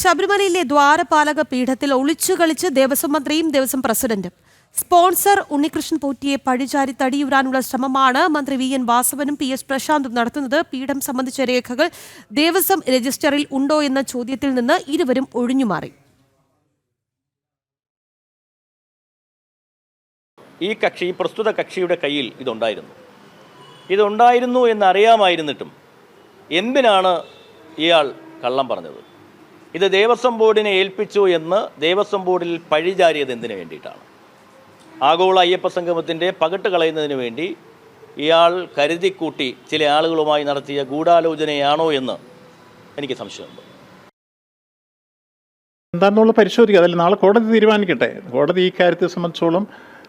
ശബരിമലയിലെ ദ്വാരപാലക പീഠത്തിൽ ഒളിച്ചു കളിച്ച് ദേവസ്വം മന്ത്രിയും ദേവസ്വം പ്രസിഡന്റും. സ്പോൺസർ ഉണ്ണികൃഷ്ണൻ പോറ്റിയെ പഴിചാരി തടിയുരാനുള്ള ശ്രമമാണ് മന്ത്രി വി. എൻ. വാസവനും പി. എസ്. പ്രശാന്തും നടത്തുന്നത്. പീഠം സംബന്ധിച്ച രേഖകൾ ദേവസ്വം രജിസ്റ്ററിൽ ഉണ്ടോ എന്ന ചോദ്യത്തിൽ നിന്ന് ഇരുവരും ഒഴിഞ്ഞുമാറി. ഈ കക്ഷി പ്രസ്തുത കക്ഷിയുടെ കയ്യിൽ ഇതുണ്ടായിരുന്നു. ഇതുണ്ടായിരുന്നു എന്നറിയാമായിരുന്നിട്ടും എന്തിനാണ് ഇയാൾ കള്ളം പറഞ്ഞത്? ഇത് ദേവസ്വം ബോർഡിനെ ഏൽപ്പിച്ചു എന്ന് ദേവസ്വം ബോർഡിൽ പഴിചാരിയത് എന്തിനു വേണ്ടിയിട്ടാണ്? ആഗോള അയ്യപ്പ സംഗമത്തിന്റെ പകിട്ട് കളയുന്നതിന് വേണ്ടി ഇയാൾ കരുതിക്കൂട്ടി ചില ആളുകളുമായി നടത്തിയ ഗൂഢാലോചനയാണോ എന്ന് എനിക്ക് സംശയമുണ്ട്. എന്താണെന്നുള്ള പരിശോധിക്കുക അതല്ല നാളെ കോടതി തീരുമാനിക്കട്ടെ. കോടതി ഈ കാര്യത്തെ സംബന്ധിച്ചോളം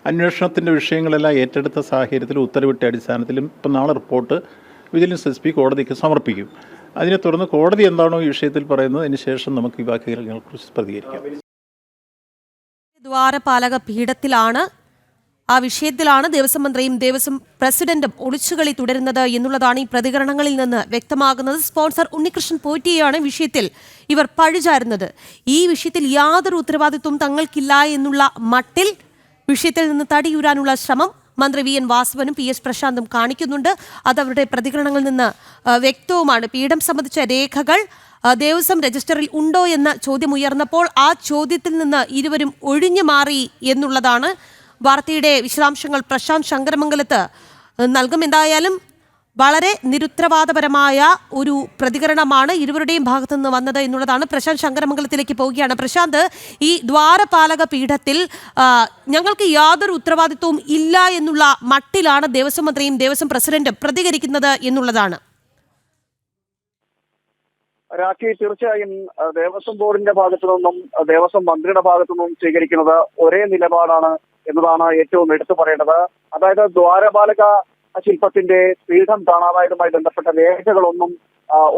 അന്വേഷണത്തിന്റെ വിഷയങ്ങളെല്ലാം ഏറ്റെടുത്ത സാഹചര്യത്തിൽ ഉത്തരവിട്ട അടിസ്ഥാനത്തിലും ഇപ്പം നാളെ റിപ്പോർട്ട് വിജിലൻസ് എസ് പി കോടതിക്ക് സമർപ്പിക്കും. അതിനെ തുടർന്ന് കോടതി എന്താണോ ഈ വിഷയത്തിൽ പറയുന്നത് അതിന് ശേഷം നമുക്ക് ഈ വാക്കുകളെക്കുറിച്ച് പ്രതികരിക്കാം. ദ്വാരപാലക പീഠത്തിലാണ് ആ വിഷയത്തിലാണ് ദേവസ്വം മന്ത്രിയും ദേവസ്വം പ്രസിഡന്റും ഒളിച്ചുകളി തുടരുന്നത് എന്നുള്ളതാണ് ഈ പ്രതികരണങ്ങളിൽ നിന്ന് വ്യക്തമാകുന്നത്. സ്പോൺസർ ഉണ്ണികൃഷ്ണൻ പോറ്റിയാണ് വിഷയത്തിൽ ഇവർ പഴിചാരുന്നത്. ഈ വിഷയത്തിൽ യാതൊരു ഉത്തരവാദിത്വവും തങ്ങൾക്കില്ല എന്നുള്ള മട്ടിൽ വിഷയത്തിൽ നിന്ന് തടിയൂരാനുള്ള ശ്രമം മന്ത്രി വി എൻ വാസവനും പി എസ് പ്രശാന്തും കാണിക്കുന്നുണ്ട്. അത് അവരുടെ പ്രതികരണങ്ങളിൽ നിന്ന് വ്യക്തവുമാണ്. പീഠം സംബന്ധിച്ച രേഖകൾ ദേവസ്വം രജിസ്റ്ററിൽ ഉണ്ടോ എന്ന ചോദ്യം ഉയർന്നപ്പോൾ ആ ചോദ്യത്തിൽ നിന്ന് ഇരുവരും ഒഴിഞ്ഞു മാറി എന്നുള്ളതാണ് വാർത്തയുടെ വിശദാംശങ്ങൾ. പ്രശാന്ത് ശങ്കരമംഗലത്ത് നൽകും. എന്തായാലും വളരെ നിരുത്തരവാദപരമായ ഒരു പ്രതികരണമാണ് ഇരുവരുടെയും ഭാഗത്തു നിന്ന് വന്നത് എന്നുള്ളതാണ് പ്രശാന്ത് ശങ്കരമംഗലത്തിലേക്ക് പോവുകയാണ്. പ്രശാന്ത് ഈ ദ്വാരപാലക പീഠത്തിൽ ഞങ്ങൾക്ക് യാതൊരു ഉത്തരവാദിത്വവും ഇല്ല എന്നുള്ള മട്ടിലാണ് ദേവസ്വം മന്ത്രിയും ദേവസ്വം പ്രസിഡന്റും പ്രതികരിക്കുന്നത് എന്നുള്ളതാണ്. രാഖി തീർച്ചയായും ദേവസ്വം ബോർഡിന്റെ ഭാഗത്തു നിന്നും ദേവസ്വം മന്ത്രിയുടെ ഭാഗത്തു നിന്നും സ്വീകരിക്കുന്നത് ഒരേ നിലപാടാണ് എന്നതാണ് ഏറ്റവും എടുത്തു പറയേണ്ടത്. അതായത് ദ്വാരപാലക ശില്പത്തിന്റെ പീഠം കാണാതായതുമായി ബന്ധപ്പെട്ട രേഖകളൊന്നും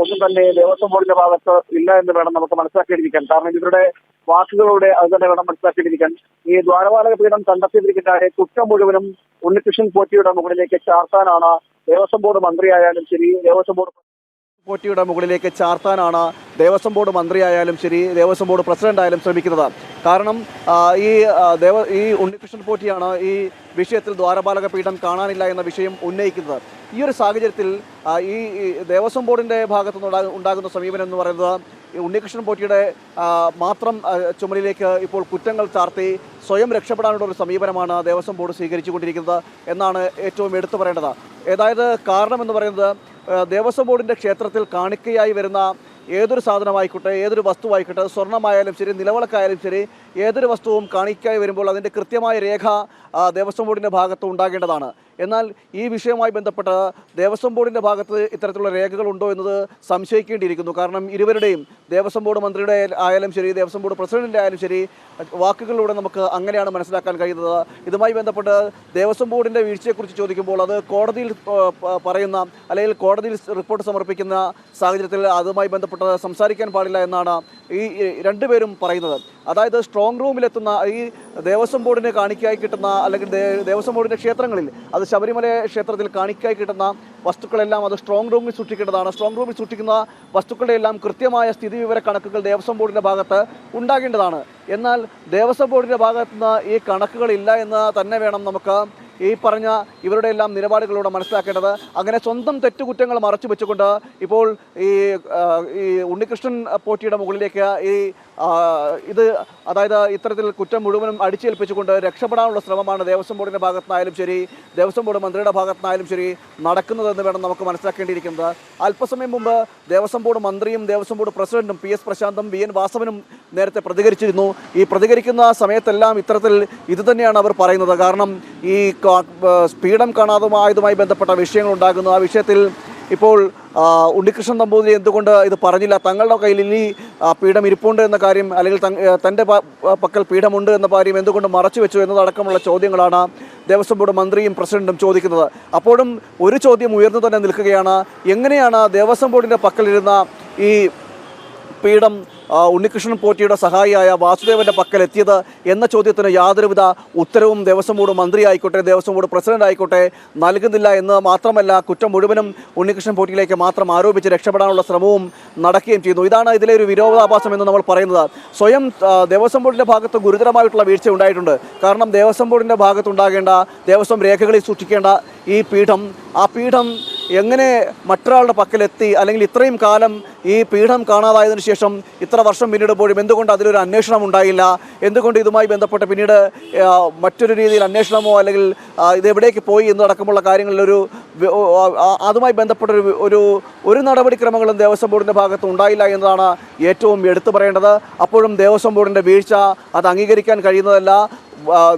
ഒന്നും തന്നെ ദേവസ്വം ബോർഡിന്റെ ഭാഗത്ത് ഇല്ല എന്ന് വേണം നമുക്ക് മനസ്സിലാക്കിയിരിക്കാൻ. കാരണം ഇവരുടെ വാക്കുകളോടെ അത് തന്നെ വേണം മനസ്സിലാക്കിയിരിക്കാൻ. ഈ ദ്വാരപാലക പീഠം കണ്ടെത്തിയതിരിക്കട്ടെ കുറ്റം മുഴുവനും ഉണ്ണികൃഷ്ണൻ പോറ്റിയുടെ മുകളിലേക്ക് ചാർത്താനാണ് ദേവസ്വം ബോർഡ് മന്ത്രിയായാലും ശരി ദേവസ്വം ബോർഡ് പോറ്റിയുടെ മുകളിലേക്ക് ചാർത്താനാണ് ദേവസ്വം ബോർഡ് മന്ത്രിയായാലും ശരി ദേവസ്വം ബോർഡ് പ്രസിഡന്റ് ആയാലും ശ്രമിക്കുന്നത്. കാരണം ഈ ദേവ ഈ ഉണ്ണികൃഷ്ണൻ പോറ്റിയാണ് ഈ വിഷയത്തിൽ ദ്വാരപാലക പീഠം കാണാനില്ല എന്ന വിഷയം ഉന്നയിക്കുന്നത്. ഈ ഒരു സാഹചര്യത്തിൽ ഈ ദേവസ്വം ബോർഡിന്റെ ഭാഗത്തുനിന്ന് ഉണ്ടാകുന്ന സമീപനം എന്ന് പറയുന്നത് ഉണ്ണികൃഷ്ണൻ പോറ്റിയുടെ മാത്രം ചുമലിലേക്ക് ഇപ്പോൾ കുറ്റങ്ങൾ ചാർത്തി സ്വയം രക്ഷപ്പെടാനുള്ള ഒരു സമീപനമാണ് ദേവസ്വം ബോർഡ് സ്വീകരിച്ചുകൊണ്ടിരിക്കുന്നത് എന്നാണ് ഏറ്റവും എടുത്തു പറയേണ്ടത്. ഏതായത് കാരണമെന്ന് പറയുന്നത് ദേവസ്വം ബോർഡിന്റെ ക്ഷേത്രത്തിൽ കാണിക്കയായി വരുന്ന ഏതൊരു സാധനമായിക്കോട്ടെ ഏതൊരു വസ്തുവായിക്കോട്ടെ സ്വർണമായാലും ശരി നിലവിളക്കായാലും ശരി ഏതൊരു വസ്തുവും കാണിക്കായി വരുമ്പോൾ അതിന്റെ കൃത്യമായ രേഖ ദേവസ്വം ബോർഡിന്റെ ഭാഗത്ത് ഉണ്ടാകേണ്ടതാണ്. എന്നാൽ ഈ വിഷയവുമായി ബന്ധപ്പെട്ട ദേവസ്വം ബോർഡിന്റെ ഭാഗത്ത് ഇത്തരത്തിലുള്ള രേഖകളുണ്ടോ എന്നത് സംശയിക്കേണ്ടിയിരിക്കുന്നു. കാരണം ഇരുവരുടെയും ദേവസ്വം ബോർഡ് മന്ത്രിയുടെ ആയാലും ശരി ദേവസ്വം ബോർഡ് പ്രസിഡന്റിന്റെ ആയാലും ശരി വാക്കുകളിലൂടെ നമുക്ക് അങ്ങനെയാണ് മനസ്സിലാക്കാൻ കഴിയുന്നത്. ഇതുമായി ബന്ധപ്പെട്ട് ദേവസ്വം ബോർഡിന്റെ വീഴ്ചയെക്കുറിച്ച് ചോദിക്കുമ്പോൾ അത് കോടതിയിൽ പറയുന്ന അല്ലെങ്കിൽ കോടതിയിൽ റിപ്പോർട്ട് സമർപ്പിക്കുന്ന സാഹചര്യത്തിൽ അതുമായി ബന്ധപ്പെട്ട് സംസാരിക്കാൻ പാടില്ല എന്നാണ് ഈ രണ്ടുപേരും പറയുന്നത്. അതായത് സ്ട്രോങ് റൂമിലെത്തുന്ന ഈ ദേവസ്വം ബോർഡിന് കാണിക്കായി കിട്ടുന്ന അല്ലെങ്കിൽ ദേവസ്വം ബോർഡിന്റെ ക്ഷേത്രങ്ങളിൽ അത് ശബരിമല ക്ഷേത്രത്തിൽ കാണിക്കായി കിട്ടുന്ന വസ്തുക്കളെല്ലാം അത് സ്ട്രോങ് റൂമിൽ സൂക്ഷിക്കേണ്ടതാണ്. സ്ട്രോങ് റൂമിൽ സൂക്ഷിക്കുന്ന വസ്തുക്കളുടെ എല്ലാം കൃത്യമായ സ്ഥിതി വിവര കണക്കുകൾ ദേവസ്വം ബോർഡിന്റെ ഭാഗത്ത് ഉണ്ടാകേണ്ടതാണ്. എന്നാൽ ദേവസ്വം ബോർഡിന്റെ ഭാഗത്ത് നിന്ന് ഈ കണക്കുകളില്ല എന്ന് തന്നെ വേണം നമുക്ക് ഈ പറഞ്ഞ ഇവരുടെ എല്ലാം നിലപാടുകളോട് മനസ്സിലാക്കേണ്ടത്. അങ്ങനെ സ്വന്തം തെറ്റുകുറ്റങ്ങൾ മറച്ചു വെച്ചുകൊണ്ട് ഇപ്പോൾ ഈ ഈ ഉണ്ണികൃഷ്ണൻ പോറ്റിയുടെ മുകളിലേക്ക് ഈ ഇത് അതായത് ഇത്തരത്തിൽ കുറ്റം മുഴുവനും അടിച്ചേൽപ്പിച്ചുകൊണ്ട് രക്ഷപ്പെടാനുള്ള ശ്രമമാണ് ദേവസ്വം ബോർഡിന്റെ ഭാഗത്തുനിന്നായാലും ശരി ദേവസ്വം ബോർഡ് മന്ത്രിയുടെ ഭാഗത്തുനിന്നായാലും ശരി നടക്കുന്നതെന്ന് വേണം നമുക്ക് മനസ്സിലാക്കേണ്ടിയിരിക്കുന്നത്. അല്പസമയം മുമ്പ് ദേവസ്വം ബോർഡ് മന്ത്രിയും ദേവസ്വം ബോർഡ് പ്രസിഡന്റും പി എസ് പ്രശാന്തും വി എൻ വാസവനും നേരത്തെ പ്രതികരിച്ചിരുന്നു. ഈ പ്രതികരിക്കുന്ന സമയത്തെല്ലാം ഇത്തരത്തിൽ ഇതുതന്നെയാണ് അവർ പറയുന്നത്. കാരണം ഈ പീഠം കാണാതുമായതുമായി ബന്ധപ്പെട്ട വിഷയങ്ങൾ ഉണ്ടാകുന്നു ആ വിഷയത്തിൽ ഇപ്പോൾ ഉണ്ണികൃഷ്ണൻ നമ്പൂതിരി എന്തുകൊണ്ട് ഇത് പറഞ്ഞില്ല? തങ്ങളുടെ കയ്യിൽ ഇനി പീഠം ഇരിപ്പുണ്ട് എന്ന കാര്യം അല്ലെങ്കിൽ തന്റെ പക്കൽ പീഠമുണ്ട് എന്ന കാര്യം എന്തുകൊണ്ട് മറച്ചു വെച്ചു എന്നതടക്കമുള്ള ചോദ്യങ്ങളാണ് ദേവസ്വം ബോർഡ് മന്ത്രിയും പ്രസിഡന്റും ചോദിക്കുന്നത്. അപ്പോഴും ഒരു ചോദ്യം ഉയർന്നു തന്നെ നിൽക്കുകയാണ്. എങ്ങനെയാണ് ദേവസ്വം ബോർഡിന്റെ പക്കലിരുന്ന ഈ പീഠം ഉണ്ണികൃഷ്ണൻ പോറ്റിയുടെ സഹായിയായ വാസുദേവന്റെ പക്കൽ എത്തിയത് എന്ന ചോദ്യത്തിന് യാതൊരുവിധ ഉത്തരവും ദേവസ്വം ബോർഡ് മന്ത്രി ആയിക്കോട്ടെ ദേവസ്വം ബോർഡ് പ്രസിഡന്റ് ആയിക്കോട്ടെ നൽകുന്നില്ല എന്ന് മാത്രമല്ല കുറ്റം മുഴുവനും ഉണ്ണികൃഷ്ണൻ പോറ്റിയിലേക്ക് മാത്രം ആരോപിച്ച് രക്ഷപ്പെടാനുള്ള ശ്രമവും നടക്കുകയും ചെയ്യുന്നു. ഇതാണ് ഇതിലെ ഒരു വിരോധാഭാസം എന്ന് നമ്മൾ പറയുന്നത്. സ്വയം ദേവസ്വം ബോർഡിന്റെ ഭാഗത്ത് ഗുരുതരമായിട്ടുള്ള വീഴ്ച ഉണ്ടായിട്ടുണ്ട്. കാരണം ദേവസ്വം ബോർഡിന്റെ ഭാഗത്തുണ്ടാകേണ്ട ദേവസ്വം രേഖകളിൽ സൂക്ഷിക്കേണ്ട ഈ പീഠം ആ പീഠം എങ്ങനെ മറ്റൊരാളുടെ പക്കലെത്തി അല്ലെങ്കിൽ ഇത്രയും കാലം ഈ പീഠം കാണാതായതിനു ശേഷം ഇത്ര വർഷം പിന്നിടുമ്പോഴും എന്തുകൊണ്ട് അതിലൊരു അന്വേഷണം ഉണ്ടായില്ല? എന്തുകൊണ്ട് ഇതുമായി ബന്ധപ്പെട്ട് പിന്നീട് മറ്റൊരു രീതിയിൽ അന്വേഷണമോ അല്ലെങ്കിൽ ഇതെവിടേക്ക് പോയി എന്നടക്കമുള്ള കാര്യങ്ങളിലൊരു അതുമായി ബന്ധപ്പെട്ട ഒരു ഒരു നടപടിക്രമങ്ങളും ദേവസ്വം ബോർഡിന്റെ ഭാഗത്ത് ഉണ്ടായില്ല എന്നതാണ് ഏറ്റവും എടുത്തു പറയേണ്ടത്. അപ്പോഴും ദേവസ്വം ബോർഡിന്റെ വീഴ്ച അത് അംഗീകരിക്കാൻ കഴിയുന്നതല്ല.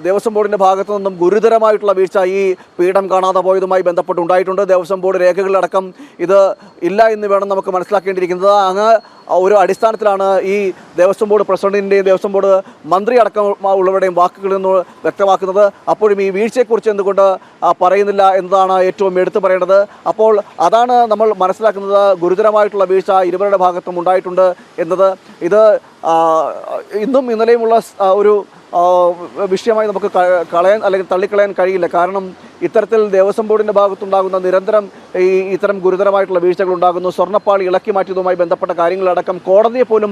ദേവസ്വം ബോർഡിന്റെ ഭാഗത്തു നിന്നും ഗുരുതരമായിട്ടുള്ള വീഴ്ച ഈ പീഠം കാണാതെ പോയതുമായി ബന്ധപ്പെട്ട് ഉണ്ടായിട്ടുണ്ട് ദേവസ്വം ബോർഡ് രേഖകളിലടക്കം ഇത് ഇല്ല എന്ന് വേണം നമുക്ക് മനസ്സിലാക്കേണ്ടിയിരിക്കുന്നത്. അങ്ങ് ഒരു അടിസ്ഥാനത്തിലാണ് ഈ ദേവസ്വം ബോർഡ് പ്രസിഡന്റിന്റെയും ദേവസ്വം ബോർഡ് മന്ത്രി അടക്കം ഉള്ളവരുടെയും വാക്കുകളിൽ നിന്ന് വ്യക്തമാക്കുന്നത്. അപ്പോഴും ഈ വീഴ്ചയെക്കുറിച്ച് എന്തുകൊണ്ട് പറയുന്നില്ല എന്നതാണ് ഏറ്റവും എടുത്തു പറയേണ്ടത്. അപ്പോൾ അതാണ് നമ്മൾ മനസ്സിലാക്കുന്നത് ഗുരുതരമായിട്ടുള്ള വീഴ്ച ഇരുവരുടെ ഭാഗത്തും ഉണ്ടായിട്ടുണ്ട് എന്നത്. ഇത് ഇന്നും ഇന്നലെയുമുള്ള ഒരു വിഷയമായി നമുക്ക് കളയാൻ അല്ലെങ്കിൽ തള്ളിക്കളയാൻ കഴിയില്ല. കാരണം ഇത്തരത്തിൽ ദേവസ്വം ബോർഡിന്റെ ഭാഗത്തുണ്ടാകുന്ന നിരന്തരം ഈ ഇത്തരം ഗുരുതരമായിട്ടുള്ള വീഴ്ചകൾ ഉണ്ടാകുന്നു സ്വർണപ്പാളി ഇളക്കി മാറ്റിയതുമായി ബന്ധപ്പെട്ട കാര്യങ്ങളടക്കം കോടതിയെ പോലും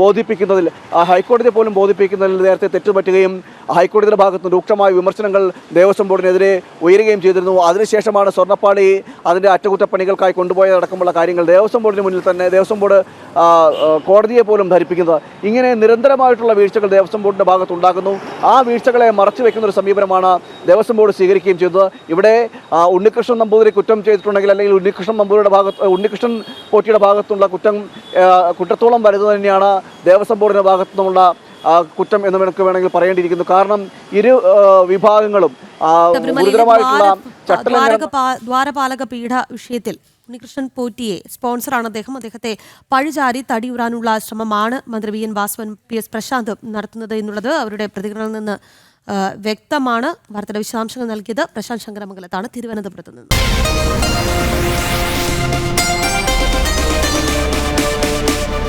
ബോധിപ്പിക്കുന്നതിൽ ഹൈക്കോടതിയെ പോലും ബോധിപ്പിക്കുന്നതിൽ നേരത്തെ തെറ്റുപറ്റുകയും ഹൈക്കോടതിയുടെ ഭാഗത്ത് രൂക്ഷമായ വിമർശനങ്ങൾ ദേവസ്വം ബോർഡിനെതിരെ ഉയരുകയും ചെയ്തിരുന്നു. അതിനുശേഷമാണ് സ്വർണപ്പാളി അതിന്റെ അറ്റകുറ്റപ്പണികൾക്കായി കൊണ്ടുപോയതടക്കമുള്ള കാര്യങ്ങൾ ദേവസ്വം ബോർഡിന് മുന്നിൽ തന്നെ ദേവസ്വം ബോർഡ് കോടതിയെ പോലും ധരിപ്പിക്കുന്നത്. ഇങ്ങനെ നിരന്തരമായിട്ടുള്ള വീഴ്ചകൾ ദേവസ്വം ബോർഡിന്റെ ഭാഗത്തുണ്ടാകുന്നു. ആ വീഴ്ചകളെ മറച്ചു വയ്ക്കുന്ന ഒരു സമീപനമാണ് ദേവസ്വം ബോർഡ് സ്വീകരിക്കുകയും ചെയ്തത്. ഇവിടെ ഉണ്ണികൃഷ്ണൻ നമ്പൂതിരി കുറ്റം ചെയ്തിട്ടുണ്ടെങ്കിൽ അല്ലെങ്കിൽ ഉണ്ണികൃഷ്ണൻ നമ്പൂരിയുടെ ഭാഗത്ത് ഉണ്ണികൃഷ്ണൻ പോറ്റിയുടെ ഭാഗത്തുള്ള കുറ്റം കുറ്റത്തോളം വലുത് തന്നെയാണ് ദേവസ്വം ബോർഡിന്റെ ഭാഗത്തു നിന്നുള്ള കുറ്റം എന്ന് നമുക്ക് വേണമെങ്കിൽ പറയേണ്ടിയിരിക്കുന്നു. കാരണം ഇരു വിഭാഗങ്ങളും ഗുരുതരമായിട്ടുള്ള ദ്വാരപാലക പീഠ വിഷയത്തിൽ ഉണ്ണികൃഷ്ണൻ പോറ്റിയെ സ്പോൺസറാണ് അദ്ദേഹം. അദ്ദേഹത്തെ പഴിചാരി തടിയുറാനുള്ള ശ്രമമാണ് മന്ത്രി V N Vasavan P S Prashanth നടത്തുന്നത് എന്നുള്ളത് അവരുടെ പ്രതികരണത്തിൽ നിന്ന് വ്യക്തമാണ് വാർത്തയുടെ വിശദാംശങ്ങൾ നൽകിയത്. പ്രശാന്ത് ശങ്കരമംഗലത്താണ് തിരുവനന്തപുരത്ത് നിന്ന്.